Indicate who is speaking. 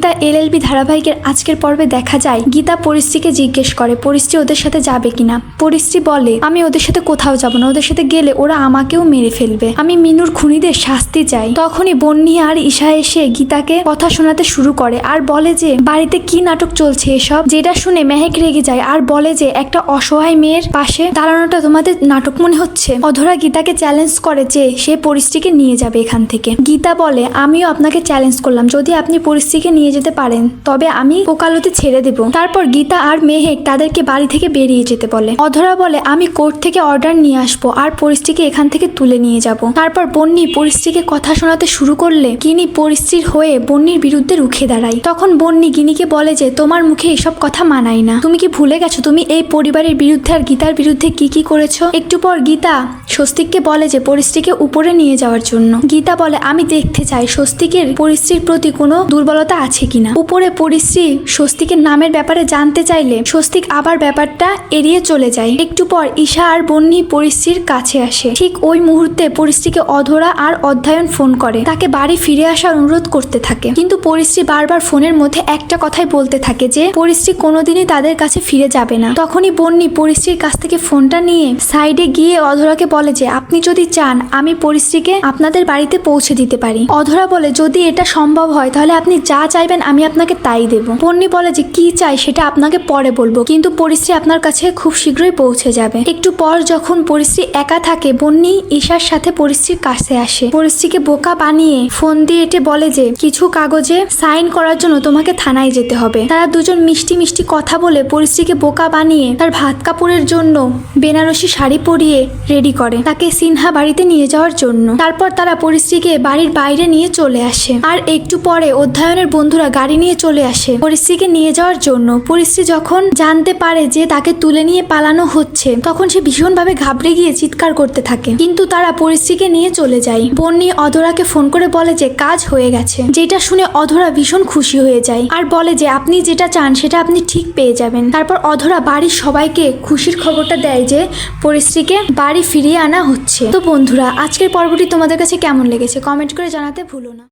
Speaker 1: Gita LLB ধারাবাহিকের আজকের পর্বে দেখা যায়, গীতা পরিশ্রীকে জিজ্ঞেস করে, পরিশ্রী ওদের সাথে যাবে কিনা? পরিশ্রী বলে, আমি ওদের সাথে কোথাও যাব না, ওদের সাথে গেলে ওরা আমাকেও মেরে ফেলবে। আমি মিনুর খুনিদের শাস্তি চাই। তখনই বন্নি আর ঈশা এসে গীতাকে কথা শোনাতে শুরু করে আর বলে যে, বাড়িতে কি নাটক চলছে এসব? যেটা শুনে মেহেক রেগে যায় আর বলে যে, একটা অসহায় মেয়ের পাশে দাঁড়ানোটা তোমাদের নাটক মনে হচ্ছে? অধরা গীতাকে চ্যালেঞ্জ করে যে, সে পরিস্থিতিকে নিয়ে যাবে এখান থেকে। গীতা বলে, আমিও আপনাকে চ্যালেঞ্জ করলাম। যদি আপনি পরিস্থিতিকে নিয়ে যেতে পারেন। তবে আমি ওকালতি ছেড়ে দেব। তারপর গীতা আর মেহেক তাদেরকে বাড়ি থেকে বেরিয়ে যেতে বলে। অধরা বলে, আমি কোর্ট থেকে অর্ডার নিয়ে আসব আর পরিস্থিতিকে এখান থেকে তুলে নিয়ে যাব। তারপর বন্নি পরিস্থিতিকে কথা শোনাতে শুরু করলে গিনি পরিস্থিতির হয়ে বন্নির বিরুদ্ধে রুখে দাঁড়ায়। তখন বন্নি গিনিকে বলে যে, তোমার মুখে এসব কথা মানায় না। তুমি কি ভুলে গেছো তুমি এই পরিবারের বিরুদ্ধে আর গীতার বিরুদ্ধে কি কি করেছ? একটু পর গীতা স্বস্তিককে বলে যে, পরিস্থিতিকে উপরে নিয়ে যাওয়ার জন্য। গীতা বলে, আমি দেখতে চাই। স্বস্তিকের পরিস্থিতির প্রতি কোনো দুর্বলতা আছে কিনা? উপরে পরিশ্রী স্বস্তিকের নামের ব্যাপারে জানতে চাইলে স্বস্তিক আবার ব্যাপারটা এড়িয়ে চলে যায়। একটু পর ঈশা আর বন্নি পরিশ্রীর কাছে আসে। ঠিক ওই মুহূর্তে পরিশ্রীকে অধরা আর অধ্যয়ন ফোন করে। তাকে বাড়ি ফিরে আসার অনুরোধ করতে থাকে। কিন্তু পরিশ্রী বারবার ফোনের মধ্যে একটা কথাই বলতে থাকে যে, পরিশ্রী কোনোদিনই তাদের কাছে ফিরে যাবে না। তখনই বন্নি পরিশ্রীর কাছ থেকে ফোনটা নিয়ে সাইডে গিয়ে অধরাকে বলে যে, আপনি যদি চান, আমি পরিশ্রীকে আপনাদের বাড়িতে পৌঁছে দিতে পারি। অধরা বলে, যদি এটা সম্ভব হয়, তাহলে আপনি যা চাইবেন আমি আপনাকে তাই দেব। বন্নি বলে যে, কি চাই সেটা আপনাকে পরে বলব। কিন্তু পরিশ্রী আপনার কাছে খুব শীঘ্রই পৌঁছে যাবে। একটু পর যখন পরিশ্রী একা থাকে, বন্নি ঈশার সাথে পরিশ্রীর কাছে আসে। পরিশ্রীকে বোকা বানিয়ে ফোন দিয়ে এটে বলে যে, কিছু কাগজে সাইন করার জন্য তোমাকে থানায় যেতে হবে। তারা দুজন মিষ্টি মিষ্টি কথা বলে পরিশ্রীকে বোকা বানিয়ে তার ভাত কাপড়ের জন্য বেনারসি শাড়ি পরিয়ে রেডি করে। তাকে সিনহা বাড়িতে নিয়ে যাওয়ার জন্য। তারপর তারা পরিশ্রীকে বাড়ির বাইরে নিয়ে চলে আসে। আর একটু পরে অধ্যয়নের বন্ধুরা গাড়ি নিয়ে চলে আসে। পরিশ্রীকে নিয়ে যাওয়ার জন্য। পরিশ্রী যখন জানতে পারে যে তাকে তুলে নিয়ে পালানো হচ্ছে, তখন সে ভীষণভাবে ঘাবড়ে গিয়ে চিৎকার করতে থাকে। কিন্তু তারা পরিশ্রীকে নিয়ে চলে যায়। বন্নি অধরাকে ফোন করে বলে যে কাজ হয়ে গেছে। যেটা শুনে অধরা ভীষণ খুশি হয়ে যায় আর বলে যে আপনি যেটা চান সেটা আপনি ঠিক পেয়ে যাবেন। তারপর অধরা বাড়ির সবাইকে খুশির খবরটা দেয় যে পরিশ্রীকে বাড়ি ফিরিয়ে আনা হচ্ছে। তো বন্ধুরা, আজকের পর্বটি তোমাদের কাছে কেমন লেগেছে? কমেন্ট করে জানাতে ভুলো না।